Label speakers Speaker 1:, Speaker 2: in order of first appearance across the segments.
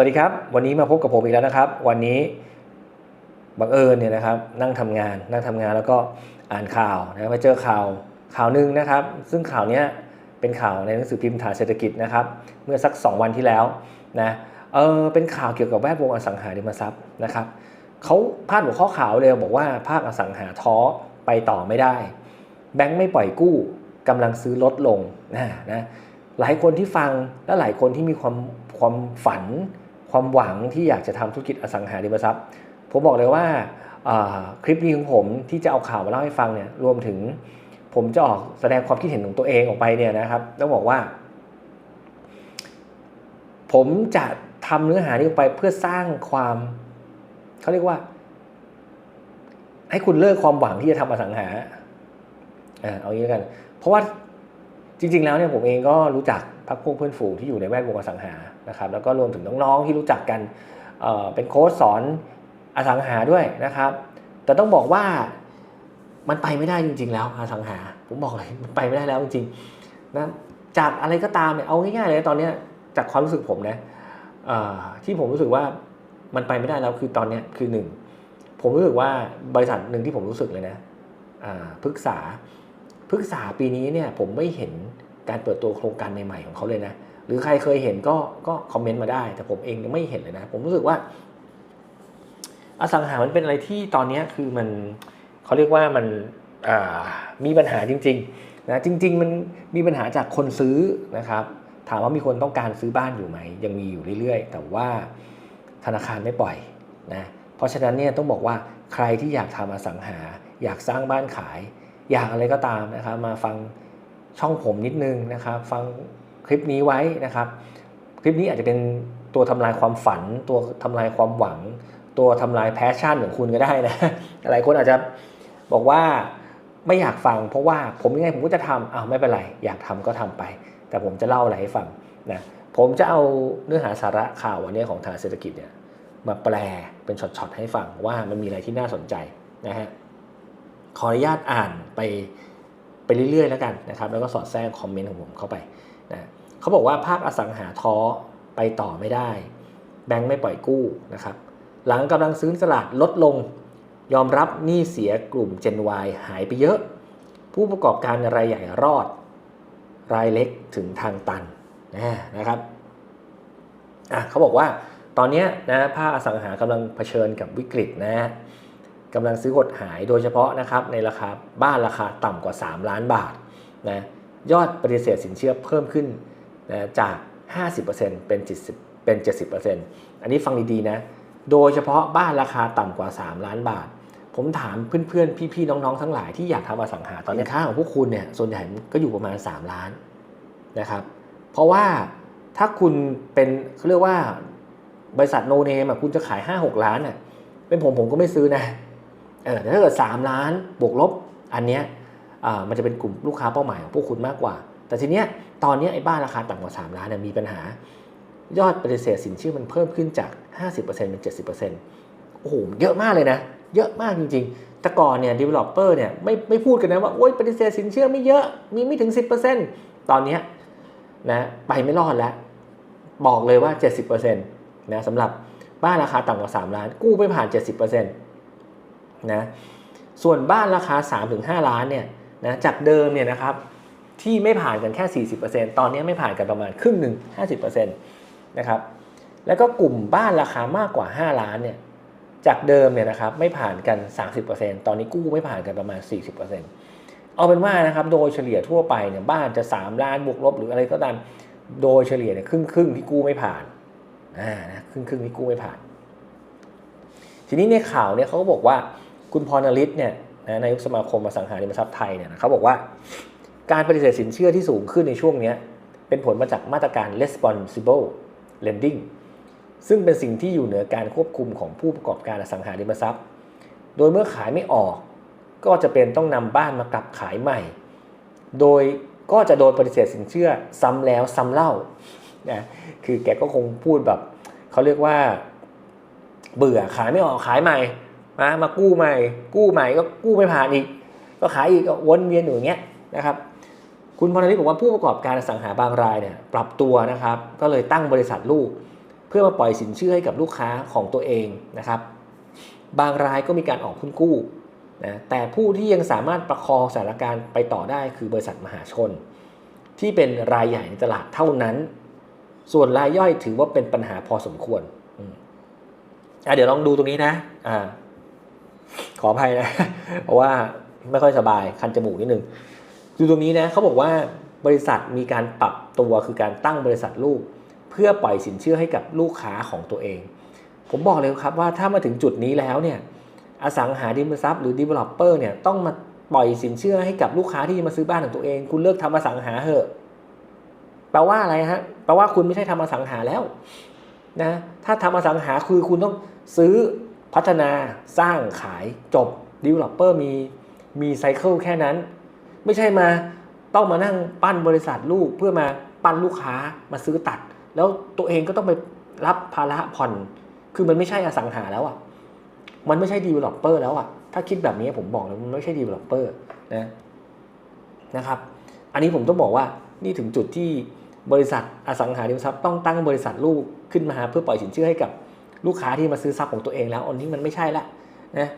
Speaker 1: วัสดีครับ วันนี้มาพบกับผมอีกแล้วนะครับ วันนี้บังเอิญเนี่ยนะครับนั่งทำงานนั่งทำงานแล้วก็อ่านข่าวนะมาเจอข่าวข่าวหนึ่งนะครับ ซึ่งข่าวนี้เป็นข่าวในหนังสือพิมพ์ฐานเศรษฐกิจนะครับ เมื่อสัก 2 วันที่แล้วนะเออเป็นข่าวเกี่ยวกับแวดวงอสังหาริมทรัพย์นะครับเขาพาดหัวข้อข่าวเลยบอกว่าภาคอสังหาท้อไปต่อไม่ได้ แบงค์ไม่ปล่อยกู้กำลังซื้อลดลงนะนะหลายคนที่ฟังและหลายคนที่มีความความฝัน ความหวังที่อยากจะทำธุรกิจอสังหาริมทรัพย์ ผมบอกเลยว่าคลิปนี้ของผมที่จะเอาข่าวมาเล่าให้ฟังเนี่ยรวมถึงผมจะออกแสดงความคิดเห็นของตัวเองออกไปเนี่ยนะครับต้องบอกว่า ผมจะทำเนื้อหานี้ออกไปเพื่อสร้างความเขาเรียกว่า ให้คุณเลิกความหวังที่จะทำอสังหาเอางี้แล้วกัน เพราะว่า จริง ๆ แล้วเนี่ยผมเองก็รู้จักพักพวกเพื่อนฝูงที่อยู่ในแวดวงอสังหานะครับแล้วก็รวมถึงน้องๆที่รู้จักกันเเป็นโค้ชสอนอสังหาด้วยนะครับ แต่ต้องบอกว่ามันไปไม่ได้จริง ๆ แล้วอสังหา ผมบอกเลยมันไปไม่ได้แล้วจริงๆนะจากอะไรก็ตามเนี่ยเอาง่ายๆเลยตอนนี้จากความรู้สึกผมนะที่ผมรู้สึกว่ามันไปไม่ได้แล้วคือตอนนี้คือหนึ่งผมรู้สึกว่าบริษัทหนึ่งที่ผมรู้สึกเลยนะพฤกษา พฤกษาปีนี้เนี่ยผมไม่เห็นการเปิดตัวโครงการใหม่ๆของเขาเลยนะ หรือใครเคยเห็นก็ก็คอมเมนต์มาได้ แต่ผมเองยังไม่เห็นเลยนะ ผมรู้สึกว่า อสังหามันเป็นอะไรที่ตอนนี้คือมันเขาเรียกว่ามันมีปัญหาจริงๆนะจริง ๆ มันมีปัญหาจากคนซื้อนะครับ ถามว่ามีคนต้องการซื้อบ้านอยู่ไหมยังมีอยู่เรื่อยๆ แต่ว่าธนาคารไม่ปล่อยนะเพราะฉะนั้นเนี่ยต้องบอกว่าใครที่อยากทำอสังหา อยากสร้างบ้านขาย อยากอะไรก็ตามนะครับ มาฟังช่องผมนิดนึงนะครับ ฟังคลิปนี้ไว้นะครับ คลิปนี้อาจจะเป็นตัวทำลายความฝัน ตัวทำลายความหวัง ตัวทำลายแพชชั่นของคุณก็ได้นะหลายคนอาจจะบอกว่าไม่อยากฟังเพราะว่าผมยังไงผมก็จะทำอ้าวไม่เป็นไร อยากทำก็ทำไป แต่ผมจะเล่าอะไรให้ฟังนะผมจะเอาเนื้อหาสาระข่าววันนี้ของทางเศรษฐกิจเนี่ยมาแปลเป็นช็อตๆให้ฟังว่ามันมีอะไรที่น่าสนใจนะฮะ ขออนุญาตอ่านไปไปเรื่อยๆแล้วกันนะครับแล้วก็สอดแทรกคอมเมนต์ของผมเข้าไปนะเขาบอกว่าภาคอสังหาท้อไปต่อไม่ได้ แบงค์ไม่ปล่อยกู้นะครับหลังกำลังซื้อสลากลดลง ยอมรับหนี้เสียกลุ่ม Gen Y หายไปเยอะ ผู้ประกอบการรายใหญ่รอด รายเล็กถึงทางตันนะครับอะเขาบอกว่าตอนนี้นะภาคอสังหากำลังเผชิญกับวิกฤตนะ กำลังซื้อหดหายโดยเฉพาะนะครับในราคาบ้านราคาต่ำกว่า 3 ล้านบาทนะยอดปฏิเสธสินเชื่อเพิ่มขึ้นนะจาก 50%เป็น70เป็น 70%อันนี้ฟังดีๆนะโดยเฉพาะบ้านราคาต่ำกว่า 3 ล้านบาท ผมถามเพื่อนๆ พี่ๆ น้องๆ ทั้งหลายที่อยากทำอสังหาตอนนี้ค่าของพวกคุณเนี่ยส่วนใหญ่ก็อยู่ประมาณ 3 ล้านนะครับเพราะว่าถ้าคุณเป็นเขาเรียกว่าบริษัทโนเนมคุณจะขาย 5-6 ล้านน่ะเป็นผมผมก็ไม่ซื้อนะ เออแต่ถ้าเกิด3ล้านบวกลบอันเนี้ยมันจะเป็นกลุ่มลูกค้าเป้าหมายของพวกคุณมากกว่า แต่ทีเนี้ยตอนนี้ไอ้บ้านราคาต่ำกว่า 3 ล้านเนี่ยมีปัญหา ยอดปฏิเสธสินเชื่อมันเพิ่มขึ้นจาก 50%เป็น 70%โอ้โหเยอะมากเลยนะ เยอะมากจริงๆ แต่ก่อนเนี่ย developer เนี่ยไม่ไม่พูดกันนะว่าโอ๊ยปฏิเสธสินเชื่อไม่เยอะมีไม่ถึง 10%ตอนนี้นะไปไม่รอดแล้ว บอกเลยว่า 70%นะสำหรับบ้านราคาต่ำกว่า 3 ล้านกู้ไม่ผ่าน 70% นะส่วนบ้านราคา 3-5 ล้านเนี่ยนะจากเดิมเนี่ยนะครับที่ไม่ผ่านกันแค่ 40%ตอนนี้ไม่ผ่านกันประมาณครึ่งหนึ่ง50%นะครับแล้วก็กลุ่มบ้านราคามากกว่า 5 ล้านเนี่ยจากเดิมเนี่ยนะครับไม่ผ่านกัน 30%ตอนนี้กู้ไม่ผ่านกันประมาณ 40%เอาเป็นว่านะครับโดยเฉลี่ยทั่วไปเนี่ยบ้านจะ 3 ล้านบวกลบหรืออะไรก็ตามโดยเฉลี่ยเนี่ยครึ่งครึ่งที่กู้ไม่ผ่านอ่านะครึ่งครึ่งที่กู้ไม่ผ่าน ทีนี้ในข่าวเนี่ยเขาก็บอกว่า คุณพรนฤทธิ์เนี่ยนะนายกสมาคมอสังหาริมทรัพย์ไทยเนี่ยเขาบอกว่า การปฏิเสธสินเชื่อที่สูงขึ้นในช่วงนี้เป็นผลมาจากมาตรการ responsible lending ซึ่งเป็นสิ่งที่อยู่เหนือการควบคุมของผู้ประกอบการอสังหาริมทรัพย์ โดยเมื่อขายไม่ออก ก็จะเป็นต้องนำบ้านมากลับขายใหม่ โดยก็จะโดนปฏิเสธสินเชื่อซ้ำแล้วซ้ำเล่านะคือแกก็คงพูดแบบเขาเรียกว่า เบื่อขายไม่ออกขายใหม่ มามากู้ใหม่ กู้ใหม่ก็กู้ไม่ผ่านอีก ก็ขายอีกก็วนเวียนอยู่อย่างเงี้ยนะครับ คุณพรณิชบอกว่าผู้ประกอบการสังหาบางรายเนี่ยปรับตัวนะครับ ก็เลยตั้งบริษัทลูก เพื่อมาปล่อยสินเชื่อให้กับลูกค้าของตัวเองนะครับ บางรายก็มีการออกหุ้นกู้นะแต่ผู้ที่ยังสามารถประคองสถานการณ์ไปต่อได้คือบริษัทมหาชน ที่เป็นรายใหญ่ในตลาดเท่านั้น ส่วนรายย่อยถือว่าเป็นปัญหาพอสมควรอะเดี๋ยวลองดูตรงนี้นะอ่า ขออภัยนะ เพราะว่าไม่ค่อยสบายคันจมูกนิดนึงดูตรงนี้นะเขาบอกว่าบริษัทมีการปรับตัวคือการตั้งบริษัทลูก เพื่อปล่อยสินเชื่อให้กับลูกค้าของตัวเอง ผมบอกเลยครับว่าถ้ามาถึงจุดนี้แล้วเนี่ยอสังหาริมทรัพย์หรือ developer เนี่ยต้องมาปล่อยสินเชื่อให้กับลูกค้าที่จะมาซื้อบ้านของตัวเอง คุณเลิกทำอสังหาเหอะแปลว่าอะไรฮะแปลว่าคุณไม่ใช่ทำอสังหาแล้วนะถ้าทำอสังหาคือคุณต้องซื้อ พัฒนาสร้างขายจบ developer มีมีไซเคิลแค่นั้น ไม่ใช่มาต้องมานั่งปั้นบริษัทลูกเพื่อมาปั้นลูกค้ามาซื้อตัด แล้วตัวเองก็ต้องไปรับภาระผ่อน คือมันไม่ใช่อสังหาแล้วอะ มันไม่ใช่ developer แล้วอะ ถ้าคิดแบบนี้ผมบอกเลยมันไม่ใช่ developer นะนะครับ อันนี้ผมต้องบอกว่านี่ถึงจุดที่บริษัทอสังหาริมทรัพย์ต้องตั้งบริษัทลูกขึ้นมาเพื่อปล่อยสินเชื่อให้กับ ลูกค้าที่มาซื้อทรัพย์ของตัวเองแล้วอันนี้มันไม่ใช่ละนะ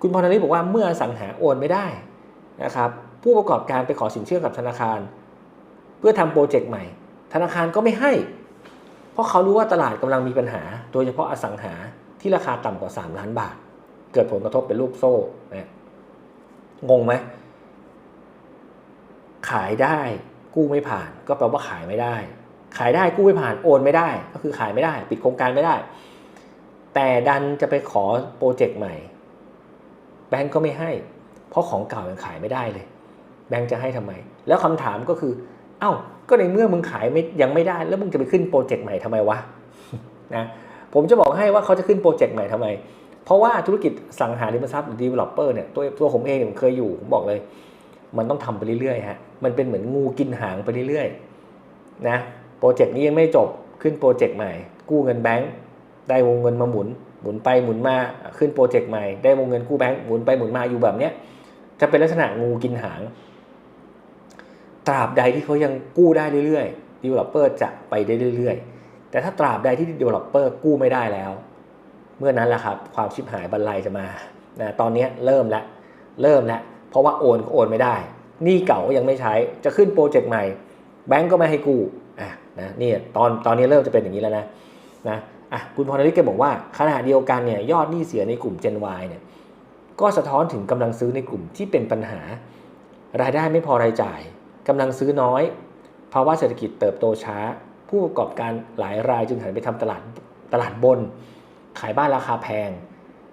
Speaker 1: คุณพรนิบอกว่าเมื่ออสังหาโอนไม่ได้นะครับผู้ประกอบการไปขอสินเชื่อกับธนาคาร เพื่อทำโปรเจกต์ใหม่ ธนาคารก็ไม่ให้ เพราะเขารู้ว่าตลาดกำลังมีปัญหา โดยเฉพาะอสังหาที่ราคาต่ำกว่า 3 ล้านบาท เกิดผลกระทบเป็นลูกโซ่นะงงไหมขายได้กู้ไม่ผ่าน ก็แปลว่าขายไม่ได้ ขายได้กู้ไม่ผ่านโอนไม่ได้ ก็คือขายไม่ได้ ปิดโครงการไม่ได้ แต่ดันจะไปขอโปรเจกต์ใหม่ แบงก์ก็ไม่ให้ เพราะของเก่ายังขายไม่ได้เลย แบงก์จะให้ทำไม แล้วคำถามก็คือ เอ้าก็ในเมื่อมึงขายไม่ยังไม่ได้ แล้วมึงจะไปขึ้นโปรเจกต์ใหม่ทำไมวะนะผมจะบอกให้ว่าเขาจะขึ้นโปรเจกต์ใหม่ทำไม เพราะว่าธุรกิจสังหาริมทรัพย์หรือ developer เนี่ยตัวตัวผมเองเนี่ยผมเคยอยู่ผมบอกเลย มันต้องทำไปเรื่อยๆฮะมันเป็นเหมือนงูกินหางไปเรื่อยๆนะ โปรเจกต์นี้ยังไม่จบขึ้นโปรเจกต์ใหม่ กู้เงินแบงก์ได้วงเงินมาหมุน หมุนไปหมุนมาขึ้นโปรเจกต์ใหม่ได้วงเงินกู้แบงก์หมุนไปหมุนมาอยู่แบบเนี้ยจะเป็นลักษณะงูกินหาง ตราบใดที่เขายังกู้ได้เรื่อยๆ developer จะไปได้เรื่อยๆ แต่ถ้าตราบใดที่ developer กู้ไม่ได้แล้ว เมื่อนั้นแหละครับความชิบหายบรรลัยจะมานะตอนนี้เริ่มแล้วเริ่มแล้วเพราะว่าโอนก็โอนไม่ได้หนี้เก่าก็ยังไม่ใช้จะขึ้นโปรเจกต์ใหม่ แบงก์ก็ไม่ให้กู้อะ นะนี่ตอนตอนนี้เริ่มจะเป็นอย่างนี้แล้วนะนะอะคุณพรนิตแกบอกว่าขณะเดียวกันเนี่ยยอดหนี้เสียในกลุ่ม Gen Y เนี่ยก็สะท้อนถึงกำลังซื้อในกลุ่มที่เป็นปัญหา รายได้ไม่พอรายจ่ายกำลังซื้อน้อยภาวะเศรษฐกิจเติบโตช้า ผู้ประกอบการหลายรายจึงหันไปทำตลาดตลาดบน ขายบ้านราคาแพง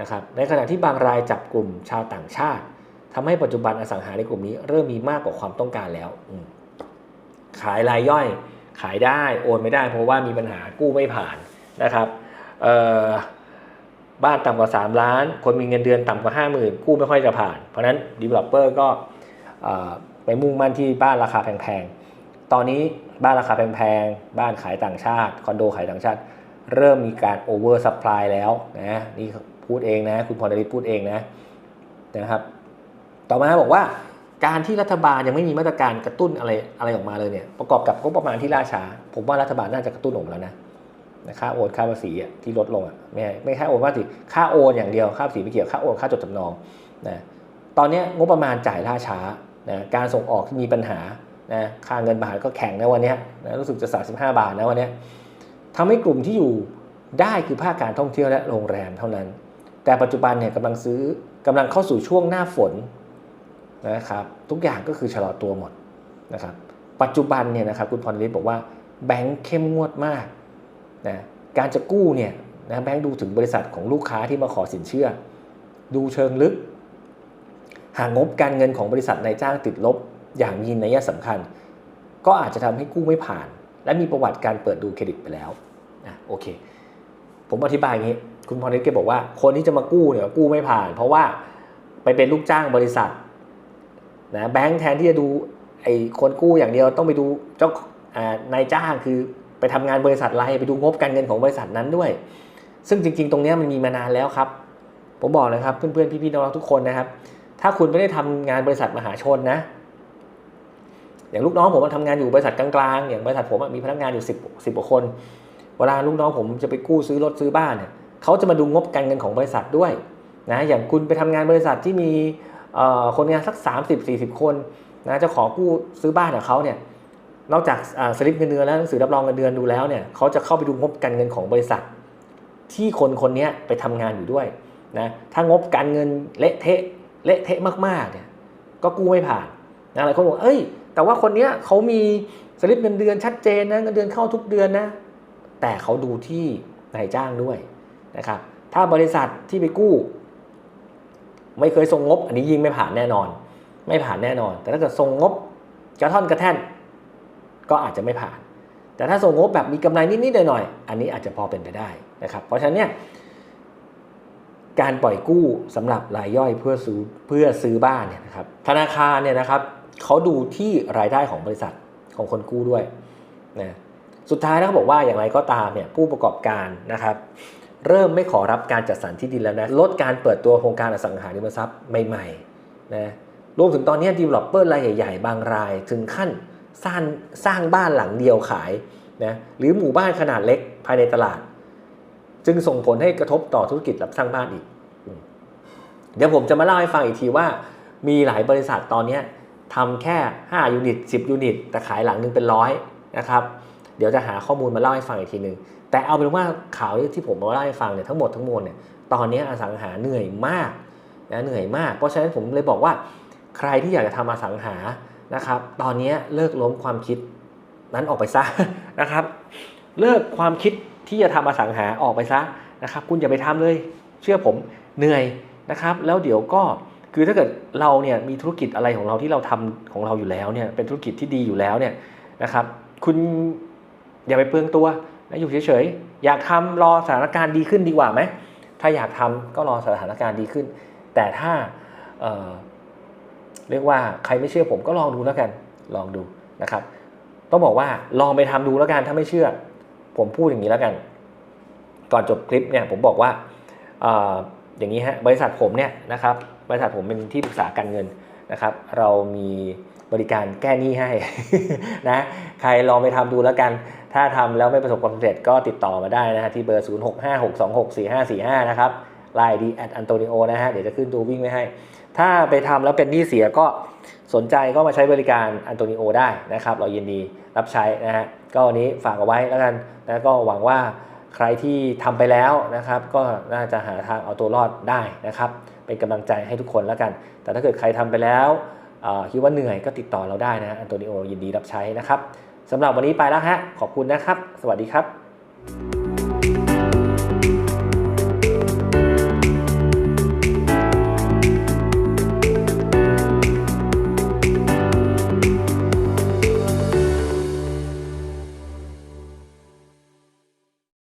Speaker 1: นะครับในขณะที่บางรายจับกลุ่มชาวต่างชาติทำให้ปัจจุบันอสังหาในกลุ่มนี้ เริ่มมีมากกว่าความต้องการแล้วขายรายย่อย ขายได้โอนไม่ได้ เพราะว่ามีปัญหากู้ไม่ผ่านนะครับบ้านต่ำกว่า 3 ล้าน คนมีเงินเดือนต่ำกว่า 5 0,000 กู้ไม่ค่อยจะผ่าน เพราะนั้น developer ก็ไปมุ่งมั่นที่บ้านราคาแพงๆ ตอนนี้บ้านราคาแพงๆ บ้านขายต่างชาติ คอนโดขายต่างชาติ เริ่มมีการ over supply แล้วนะนี่พูดเองนะ คุณพรดลิตพูดเองนะนะครับ ต่อมาบอกว่า การที่รัฐบาลยังไม่มีมาตรการกระตุ้นอะไรอะไรออกมาเลยเนี่ยประกอบกับงบประมาณที่ล่าช้า ผมว่ารัฐบาลน่าจะกระตุ้นออกมาแล้วนะค่าโอนค่าภาษีที่ลดลงอะไม่ไม่ค่าโอนภาษีค่าโอนอย่างเดียวค่าภาษีไม่เกี่ยวค่าโอนค่าจดจำนองนะตอนนี้งบประมาณจ่ายล่าช้านะการส่งออกที่มีปัญหานะค่าเงินบาทก็แข็งในวันนี้นะรู้สึกจะ 35 บาทนะวันนี้ทำให้กลุ่มที่อยู่ได้คือภาคการท่องเที่ยวและโรงแรมเท่านั้น แต่ปัจจุบันเนี่ยกำลังซื้อกำลังเข้าสู่ช่วงหน้าฝน นะครับทุกอย่างก็คือชะลอตัวหมดนะครับปัจจุบันเนี่ยนะครับคุณพรฤทธิ์บอกว่าแบงค์เข้มงวดมากนะการจะกู้เนี่ยนะแบงค์ดูถึงบริษัทของลูกค้าที่มาขอสินเชื่อ ดูเชิงลึก หากงบการเงินของบริษัทนายจ้างติดลบ อย่างมีนัยสำคัญ ก็อาจจะทำให้กู้ไม่ผ่าน และมีประวัติการเปิดดูเครดิตไปแล้วนะโอเค ผมอธิบายอย่างนี้ คุณพรนิตแกบอกว่าคนที่จะมากู้เนี่ยกู้ไม่ผ่าน เพราะว่าไปเป็นลูกจ้างบริษัท นะแบงค์แทนที่จะดูไอ้คนกู้อย่างเดียวต้องไปดูเจ้านายจ้างคือไปทำงานบริษัทไรไปดูงบการเงินของบริษัทนั้นด้วย ซึ่งจริง ๆ ตรงนี้มันมีมานานแล้วครับ ผมบอกเลยครับเพื่อนๆพี่ๆน้องๆทุกคนนะครับ ถ้าคุณไม่ได้ทำงานบริษัทมหาชนนะอย่างลูกน้องผมมาทำงานอยู่บริษัทกลางๆอย่างบริษัทผมมีพนักงานอยู่สิบสิบกว่าคน เวลาลูกน้องผมจะไปกู้ซื้อรถซื้อบ้านเนี่ยเขาจะมาดูงบการเงินของบริษัทด้วยนะอย่างคุณไปทำงานบริษัทที่มี คนงานสัก 30-40 คนนะจะขอกู้ซื้อบ้านกับเขาเนี่ยนอกจากสลิปเงินเดือนและหนังสือรับรองเงินเดือนดูแล้วเนี่ยเขาจะเข้าไปดูงบการเงินของบริษัท ที่คนคนนี้ไปทำงานอยู่ด้วยนะถ้างบการเงินเละเทะเละเทะมากๆเนี่ยก็กู้ไม่ผ่านนะหลายคนบอกเอ้ย แต่ว่าคนเนี้ยเขามีสลิปเงินเดือนชัดเจนนะเงินเดือนเข้าทุกเดือนนะแต่เขาดูที่นายจ้างด้วยนะครับถ้าบริษัทที่ไปกู้ ไม่เคยส่งงบ อันนี้ยิงไม่ผ่านแน่นอน ไม่ผ่านแน่นอน แต่ถ้าเกิดส่งงบกระท่อนกระแท่น ก็อาจจะไม่ผ่าน แต่ถ้าส่งงบแบบมีกำไรนิดๆหน่อยๆอันนี้อาจจะพอเป็นไปได้นะครับ เพราะฉะนั้นเนี่ยการปล่อยกู้สำหรับรายย่อยเพื่อซื้อเพื่อซื้อบ้านเนี่ยนะครับธนาคารเนี่ยนะครับเขาดูที่รายได้ของบริษัทของคนกู้ด้วยนะสุดท้ายแล้วเขาบอกว่าอย่างไรก็ตามเนี่ยผู้ประกอบการนะครับ เริ่มไม่ขอรับการจัดสรรที่ดินแล้วนะลดการเปิดตัวโครงการอสังหาริมทรัพย์ใหม่ๆนะรวมถึงตอนนี้ดีเวลลอปเปอร์รายใหญ่ๆ บางราย ถึงขั้นสร้างสร้างบ้านหลังเดียวขายนะหรือหมู่บ้านขนาดเล็กภายในตลาด จึงส่งผลให้กระทบต่อธุรกิจรับสร้างบ้านอีก เดี๋ยวผมจะมาเล่าให้ฟังอีกทีว่า มีหลายบริษัทตอนนี้ทำแค่ 5 ยูนิต 10 ยูนิต แต่ขายหลังหนึงเป็นร้อยนะครับ เดี๋ยวจะหาข้อมูลมาเล่าให้ฟังอีกทีหนึ่งแต่เอาเป็นว่าข่าวที่ผมมาเล่าให้ฟังเนี่ยทั้งหมดทั้งมวลเนี่ยตอนนี้อสังหาเหนื่อยมากนะเหนื่อยมากเพราะฉะนั้นผมเลยบอกว่า ใครที่อยากจะทำอสังหานะครับตอนนี้เลิกล้มความคิดนั้นออกไปซะนะครับ เลิกความคิดที่จะทำอสังหาออกไปซะนะครับ คุณอย่าไปทำเลย เชื่อผมเหนื่อยนะครับ แล้วเดี๋ยวก็คือถ้าเกิดเราเนี่ยมีธุรกิจอะไรของเราที่เราทำของเราอยู่แล้วเนี่ยเป็นธุรกิจที่ดีอยู่แล้วเนี่ยนะครับ คุณ อย่าไปเปลืองตัวนะอยู่เฉยๆ อยากทำรอสถานการณ์ดีขึ้นดีกว่าไหม ถ้าอยากทำก็รอสถานการณ์ดีขึ้น แต่ถ้าเเรียกว่าใครไม่เชื่อผมก็ลองดูแล้วกัน ลองดูนะครับ ต้องบอกว่าลองไปทำดูแล้วกันถ้าไม่เชื่อ ผมพูดอย่างนี้แล้วกัน ก่อนจบคลิปเนี่ยผมบอกว่าออย่างนี้ฮะบริษัทผมเนี่ยนะครับบริษัทผมเป็นที่ปรึกษาการเงินนะครับ เรามี บริการแก้หนี้ให้นะใครลองไปทำดูแล้วกัน ถ้าทำแล้วไม่ประสบความสำเร็จก็ติดต่อมาได้นะฮะที่เบอร์ 0656264545 นะครับไลน์ดีแอดอันโตนิโอนะฮะเดี๋ยวจะขึ้นตัววิ่งไว้ให้ ถ้าไปทำแล้วเป็นหนี้เสียก็สนใจก็มาใช้บริการอันโตนิโอได้นะครับ เรายินดีรับใช้นะฮะก็วันนี้ฝากเอาไว้แล้วกันแล้วก็หวังว่าใครที่ทำไปแล้วนะครับ ก็น่าจะหาทางเอาตัวรอดได้นะครับ เป็นกำลังใจให้ทุกคนแล้วกัน แต่ถ้าเกิดใครทำไปแล้ว คิดว่าเหนื่อยก็ติดต่อเราได้นะอันโตนิโอยินดีรับใช้นะครับสำหรับวันนี้ไปแล้วฮะขอบคุณนะครับ สวัสดีครับ